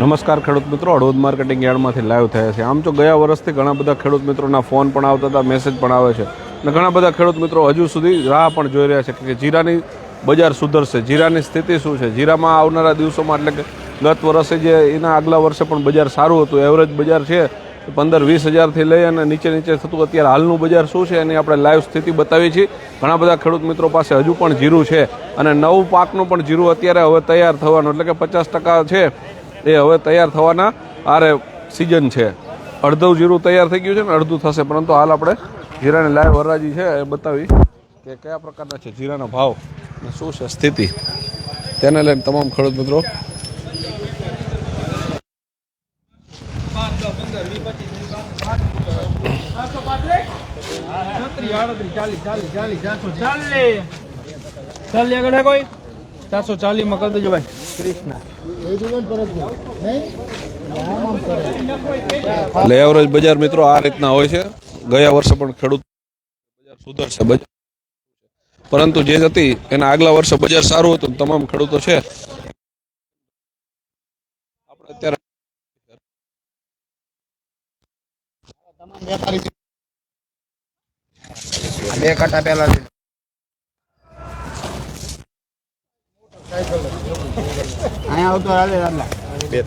નમસ્કાર ખેડૂત મિત્રો. હળવદ માર્કેટિંગ યાર્ડમાંથી લાઈવ થયા છે આમ તો ગયા વર્ષથી ઘણા બધા ખેડૂત મિત્રોના ફોન પણ આવતા હતા મેસેજ પણ આવે છે. અને ઘણા બધા ખેડૂત મિત્રો હજુ સુધી રાહ પણ જોઈ રહ્યા છે કે જીરાની બજાર સુધરશે. જીરાની સ્થિતિ શું છે? જીરામાં આવનારા દિવસોમાં એટલે કે ગત વર્ષે જે એના આગલા વર્ષે પણ બજાર સારું હતું એવરેજ બજાર છે પંદર વીસ હજારથી લઈ અને નીચે નીચે થતું અત્યારે હાલનું બજાર શું છે એની આપણે લાઈવ સ્થિતિ બતાવી છીએ. ઘણા બધા ખેડૂત મિત્રો પાસે હજુ પણ જીરું છે અને નવું પાકનું પણ જીરું અત્યારે હવે તૈયાર થવાનું, એટલે કે પચાસ ટકા છે. એ હવે તૈયાર થવાના આરે સિઝન છે અડધું જીરું તૈયાર થઈ ગયું છે ને અડધું થશે પરંતુ હાલ આપણે જીરાની લાઈવ હરાજી છે એ બતાવી કે કયા પ્રકારના છે જીરાના ભાવ અને શું છે સ્થિતિ તેને લઈને તમામ ખેડૂત મિત્રો ચાલી આગળ ચાલી ચારસો ચાલીસમાં કરી દેજો ભાઈ એટલે બજાર મિત્રો આ રીતના હોય છે. ગયા વર્ષે પણ ખેડૂત સુધરશે પરંતુ જે હતી એના આગલા વર્ષે બજાર સારું હતું તમામ ખેડૂતો છે. આપણે અત્યારે બે કાંટા પહેલા અહીંયા આવતો છે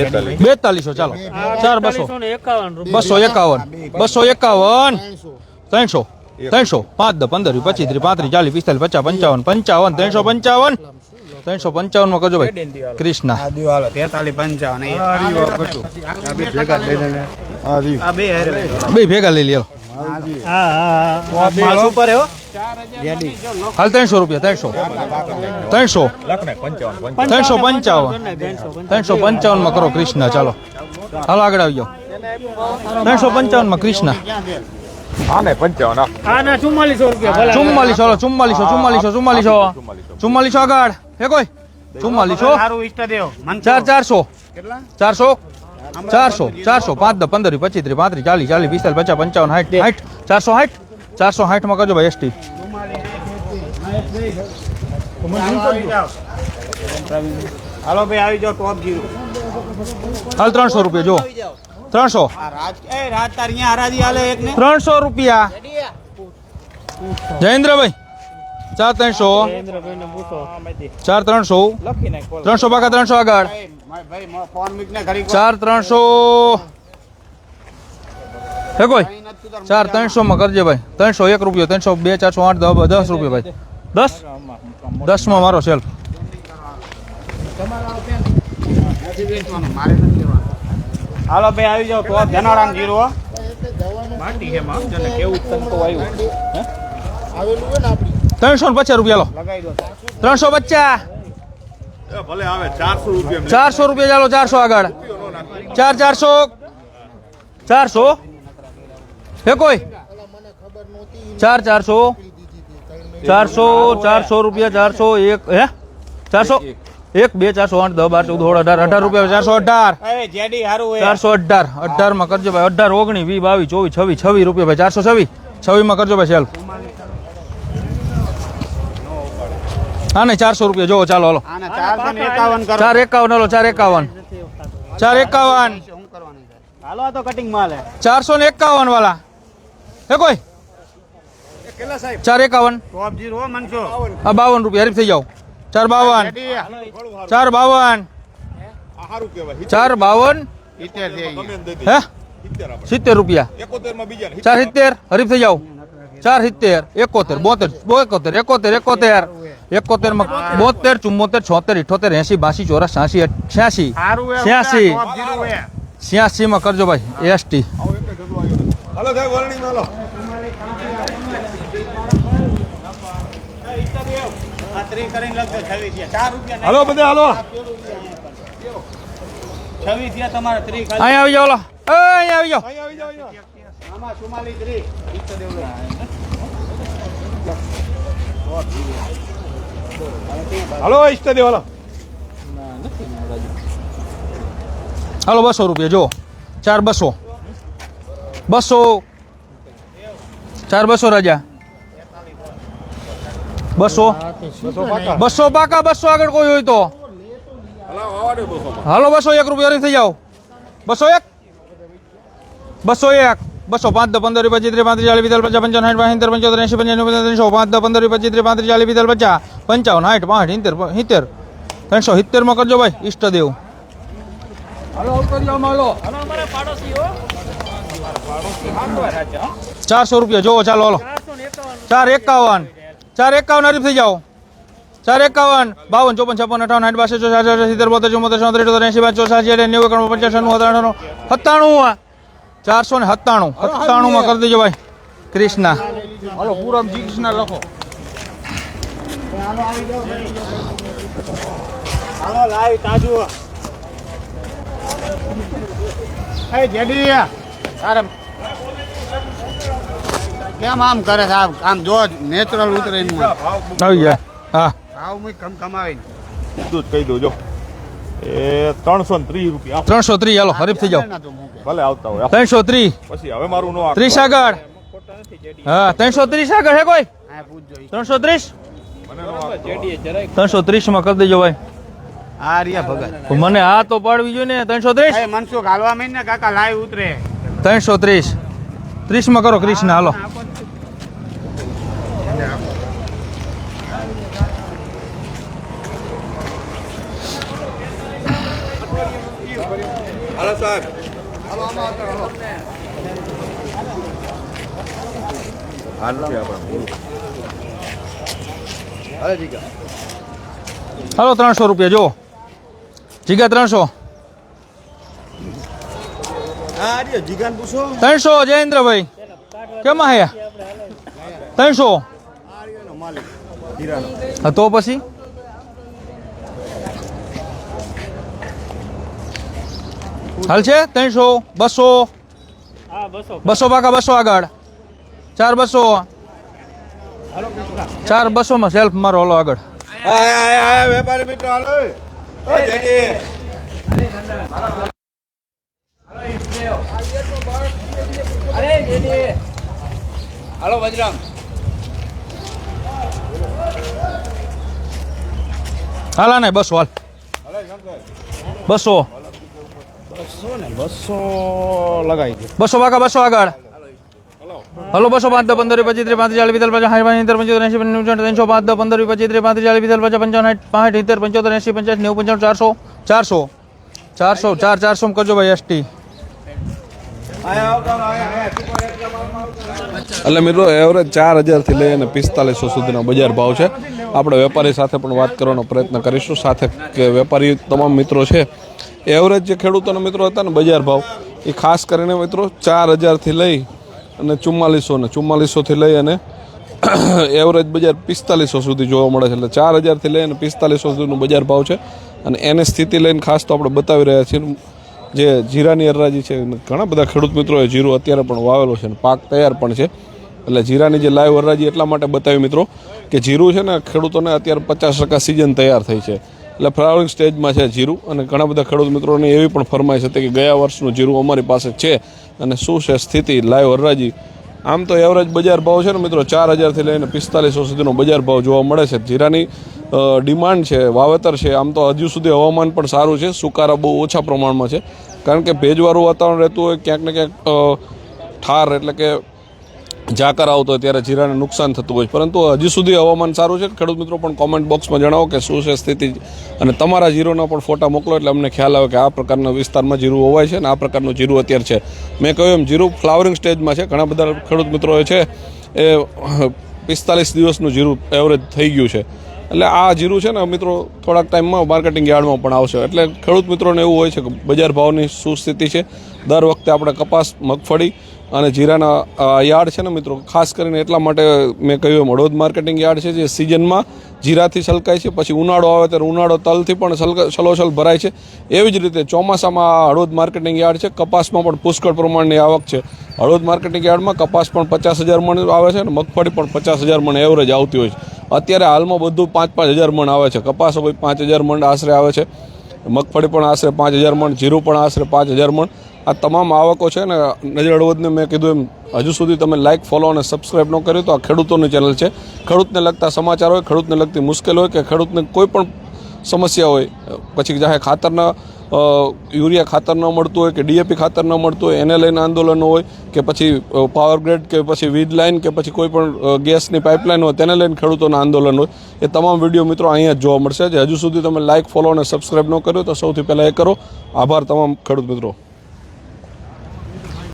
તમે? બેતાલીસો. ચાલો. ચાર બસો. બસો એકાવન. બસો એકાવન. ત્રણસો. ત્રણસો. પાંચ દસ પંદર પચીસ ત્રીસ પાંત્રીસ ચાલીસ પિસ્તાલીસ પચાસ પંચાવન પંચાવન ત્રણસો પંચાવન. ત્રણસો પંચાવનમાં કરજો ભાઈ. આ બે ભેગા લઈ લ્યો. ઉપર હો. હાલ ત્રણસો રૂપિયા ત્રણસો. ત્રણસો. ત્રણસો પંચાવન. ત્રણસો પંચાવનમાં કરો કૃષ્ણ ચાલો. હાલો આગળ આવી જાઓ ત્રણસો પંચાવનમાં ક્રિષ્ના ચુમ્માલીસો હાલો ચુમ્માલીસો ચુમ્માલીસો ચુમ્માલીસો. ચુમ્માલીસો આગળ. હે કોઈ? ચુમ્માલીસો. ચાર ચારસો. ચારસો. ચારસો ચારસો. પાંચ દસ પંદર પચીસ ત્રીસ પાંત્રીસ ચાલીસ ચાલીસ પિસ્તાલીસ પચાસ પંચાવન સાઠ સાઠ. ચારસો સાઠ. ચારસો સાઠમાં કરજો ભાઈ એસટી. હાલો ભાઈ આવી જાઓ ટોપ જીરો. હાલ ત્રણસો રૂપિયા જો ત્રણસો. ત્રણસો રૂપિયા. જયેન્દ્રભાઈ ચાર ત્રણસો. ચાર ત્રણસો. ત્રણસો બાકા ત્રણસો આગળ. ભાઈ ફોન મૂકને ઘડી ચાર ત્રણસો. હે કોઈ? ચાર ત્રણસો માં કરજે ભાઈ. ત્રણસો એક રૂપિયો ત્રણસો બે ચારસો આઠ દસ દસ રૂપિયા ભાઈ. દસ? દસમાં મારો સેલ્ફ મારે નથી લેવાનું હાલો ભાઈ આવી જાઓ તો ધનારામ જીરો હો. ત્રણસો ને પચાસ રૂપિયા લો. લગાવી દો. ત્રણસો પચાસ. ચારસો રૂપિયા ચાલો ચારસો આગળ. ચાર ચારસો. ચારસો. હે કોઈ? ચાર ચારસો. ચારસો ચારસો રૂપિયા ચારસો એક હે? ચારસો? એક બે ચારસો આઠ દસ બાર ચૌદ સોળ અઢાર અઢાર રૂપિયા ચારસો અઢાર. ચારસો અઢાર. અઢારમાં કરજો ભાઈ અઢાર ઓગણીસ વી બાવીસ ચોવીસ છવ્વીસ છવ્વીસ રૂપિયા ભાઈ ચારસો છવ્વીસ. છવ્વીસમાં કરજો ભાઈ સેલ હા ને ચારસો રૂપિયા. જોવો ચાલો હાલો. ચાર એકાવન હાલો ચાર એકાવન. ચાર એકાવન. ચારસો ને એકાવન વાલા. હે કોઈ? ચાર એકાવન. આ બાવન રૂપિયા. હરીફ થઈ જાઓ. ચાર બાવન. ચાર બાવન. ચાર બાવન. હે? સિત્તેર રૂપિયા. ચાર સિત્તેર. હરીફ થઈ જાઓ. ચાર સિત્તેર. એકોતેર. બોતેર. એકોતેર. એકોતેર એકોતેર. એકોતેરમાં બોતેર ચુમ્મોતેર છોતેર ઇઠોતેર એસી બાસી ચોરાસ છ્યાસી છ્યાસી છ્યાસી છ્યાસી માં કરજો ભાઈ. એસટી. આ સાહેબ વરણી લખજો હલો બધા હાલો. છવ્વીસ છે તમારે ત્રીસ અહીંયા આવી જાઓ લો અહીંયા આવી જાઓ. આવી ચુમ્માલીસ ત્રી ઈચ્છો દેવડો. હાલો ઈષ્ટદેવ હલો. હલો બસો રૂપિયા જો ચાર બસો. બસો ચાર બસો રાજા બસો બસો પાકા બસો આગળ કોઈ હોય તો હાલો બસો એક રૂપિયા હરીફ થઈ જાઓ બસો એક બસો એક બસો પાંચ દસ પંદર પચીસ ત્રીસ પાંત્રીસ ચાલીસ પિસ્તાલીસ પચાસ પંચાવન સાઠ સિત્તેર પંચોતેર એંશી પંચાણું ત્રણસો પાંચ દસ પંદર પચીસ ત્રીસ પાંત્રીસ ચાલીસ પિસ્તાલીસ પચાસ પંચાવન સાઠ પાંઠ સિત્તેર સિત્તેર ત્રણસો સિત્તેરમાં કરજો ભાઈ ઈષ્ટદેવ ચારસો રૂપિયા જોવો ચાલો હાલો. ચાર એકાવન. ચાર એકાવન હરીફ થઈ જાઓ. ચાર એકાવન બાવન ચોપન છપ્પન અઠાવન સાઠ બાસઠ ચોસઠ ચાર સિત્તેર બોતેર ચુમ્મોતેર ચોત્રીસ ચોતેર એંશી પાંચ ચોસાસી અઠ્યાસી નેવું એકાણું પચાસ છન્નું સત્તાણું સત્તાણું ચારસો ને સત્તાણું. સત્તાણું માં કરી દેજો ભાઈ. ક્રિષ્ના હાલો પૂરમ જી કૃષ્ણ લખો. હાલો લાવી તાજુ. એ જેડી તારે કેમ આમ કરે સાહેબ આમ જો નેચરલ ઉતરે. આવી જાય હા. ભાવ મુઈ કમ કમાવીને. દૂધ કહી દો જો. એ ત્રણસો ને ત્રીસ રૂપિયા. ત્રણસો ત્રીસ હાલો હરીફ થઈ જાઓ. મૂકે. ભલે આવતા હોય. ત્રણસો ત્રીસ. પછી હવે મારું નો ત્રીસ આગળ. હા ત્રણસો ત્રીસ આગળ હે કોઈ. ત્રણસો ત્રીસ? ત્રણસો ત્રીસમાં કરી દેજો ભાઈ. આ રહ્યા ભગત. મને આ તો પાડવી જોઈએ ને ત્રણસો ત્રીસ? એ મનસુખ હાલવા મહિને ને કાકા લાઈવ ઉતરે. ત્રણસો ત્રીસ. ત્રીસમાં કરો ક્રિષ્ના હાલો. હાલો ત્રણસો રૂપિયા જો જીગા ત્રણસો. ત્રણસો જયેન્દ્રભાઈ. કેમાં હે ત્રણસો. તો પછી? હાલ છે? ત્રણસો બસો? બસો. પાકા બસો આગળ. ચાર બસો. ચાર બસો માં સેલ્ફ મારો હલો આગળ. વેપારી મિત્રો હાલો. હાલા ને બસો હાલ બસો બસો લગાવી દે બસો પાકા બસો આગળ હલો બસો પાંચ દસ પંદર પચીસ ત્રીસ પાંત્રીસ ચાલીસ પિસ્તાલીસ પચાસ સાઠ પંચોતેર પંચોતેર એંશી પંચાવન ત્રણસો પાંચ દસ પંદર પચીસ ત્રીસ પાંત્રીસ ચાલીસ પિસ્તાલીસ પચાસ પંચાવન સાઠ પાંઠ સિત્તેર પંચોતેર એંશી પંચાસ નેવું પંચાવન ચારસો ચારસો ચારસો ચાર ચારસો માં કરજો ભાઈ એસટી એટલે મિત્રો એવરેજ ચાર હજારથી લઈને પિસ્તાલીસો સુધીનો બજાર ભાવ છે. આપણે વેપારી સાથે પણ વાત કરવાનો પ્રયત્ન કરીશું. સાથે કે વેપારી તમામ મિત્રો છે. એવરેજ જે ખેડૂતોના મિત્રો હતા ને, બજાર ભાવ, એ ખાસ કરીને મિત્રો ચાર હજારથી લઈ અને ચુમ્માલીસો ને ચુમ્માલીસોથી લઈ અને એવરેજ બજાર પિસ્તાલીસો સુધી જોવા મળે છે. એટલે ચાર હજારથી લઈને પિસ્તાલીસો સુધીનું બજાર ભાવ છે. અને એની સ્થિતિ લઈને ખાસ તો આપણે બતાવી રહ્યા છીએ. જે જીરાની અરરાજી છે ઘણા બધા ખેડૂત મિત્રોએ જીરું અત્યારે પણ વાવેલો છે અને પાક તૈયાર પણ છે. એટલે જીરાની જે લાઈવ અરરાજી એટલા માટે બતાવી મિત્રો કે જીરું છે ને ખેડૂતોને અત્યારે પચાસ ટકા સિઝન તૈયાર થઈ છે. એટલે ફ્લાવરિંગ સ્ટેજમાં છે જીરું અને ઘણા બધા ખેડૂત મિત્રોની એવી પણ ફરમાઈશ હતી કે ગયા વર્ષનું જીરું અમારી પાસે છે અને શું છે સ્થિતિ લાઈવ અરરાજી. આમ તો એવરેજ બજાર ભાવ છે ને મિત્રો ચાર હજારથી લઈને પિસ્તાલીસો સુધીનો બજાર ભાવ જોવા મળે છે. જીરાની ડિમાન્ડ છે, વાવેતર છે, આમ તો હજુ સુધી હવામાન પણ સારું છે, સુકારા બહુ ઓછા પ્રમાણમાં છે. કારણ કે ભેજવાળું વાતાવરણ રહેતું હોય, ક્યાંક ને ક્યાંક ઠાર એટલે કે ઝાકર આવતો હોય ત્યારે જીરાને નુકસાન થતું હોય. છે. પરંતુ હજી સુધી હવામાન સારું છે. ખેડૂત મિત્રો પણ કોમેન્ટ બોક્સમાં જણાવો કે શું છે સ્થિતિ. અને તમારા જીરોના પણ ફોટા મોકલો એટલે અમને ખ્યાલ આવે કે આ પ્રકારના વિસ્તારમાં જીરું હોવાય છે અને આ પ્રકારનું જીરું અત્યારે છે. મેં કહ્યું એમ, જીરું ફ્લાવરિંગ સ્ટેજમાં છે. ઘણા બધા ખેડૂત મિત્રો છે, એ પિસ્તાલીસ દિવસનું જીરું એવરેજ થઈ ગયું છે. એટલે આ જીરું છે ને મિત્રો થોડાક ટાઈમમાં માર્કેટિંગ યાર્ડમાં પણ આવશે. એટલે ખેડૂત મિત્રોને એવું હોય છે કે બજાર ભાવની શું સ્થિતિ છે, દર વખતે આપણે કપાસ, મગફળી અને જીરાના યાર્ડ છે ને મિત્રો, ખાસ કરીને એટલા માટે મેં કહ્યું એમ માર્કેટિંગ યાર્ડ છે જે સિઝનમાં જીરાથી છલકાય છે, પછી ઉનાળો આવે ત્યારે ઉનાળો તલથી પણ છલોછલ ભરાય છે. એવી જ રીતે ચોમાસામાં હળવદ માર્કેટિંગ યાર્ડ છે, કપાસમાં પણ પુષ્કળ પ્રમાણની આવક છે. હળવદ માર્કેટિંગ યાર્ડમાં કપાસ પણ પચાસ હજાર મણ આવે છે અને મગફળી પણ પચાસ હજાર મણ એવરેજ આવતી હોય છે. અત્યારે હાલમાં બધું પાંચ પાંચ હજાર મણ આવે છે. કપાસ ભાઈ પાંચ હજાર મણ આશરે આવે છે. મગફળી પણ આશરે પાંચ હજાર મણ, જીરું પણ આશરે પાંચ હજાર મણ. આ તમામ આવકો છે ને, નજર અડવદને મેં કીધું એમ, હજુ સુધી તમે લાઇક ફોલો અને સબસ્ક્રાઇબ ન કર્યું તો આ ખેડૂતોની ચેનલ છે. ખેડૂતને લગતા સમાચાર હોય, ખેડૂતને લગતી મુશ્કેલ હોય કે ખેડૂતને કોઈ પણ સમસ્યા હોય, પછી ચાહે ખાતરના યુરિયા ખાતર ન મળતું હોય કે ડીએપી ખાતર ન મળતું હોય, એને લઈને આંદોલનો હોય કે પછી પાવરગ્રેડ પાવર ગ્રેડ કે પછી વીજ લાઇન કે પછી કોઈ પણ ગેસની પાઇપલાઇન હોય તેને લઈને ખેડૂતોના આંદોલન હોય. એ તમામ વીડિયો મિત્રો અહીંયા જ જોવા મળશે. જે હજુ સુધી તમે લાઇક ફોલો અને સબસ્ક્રાઈબ ન કર્યો તો સૌથી પહેલાં એ કરો. આભાર તમામ ખેડૂત મિત્રો.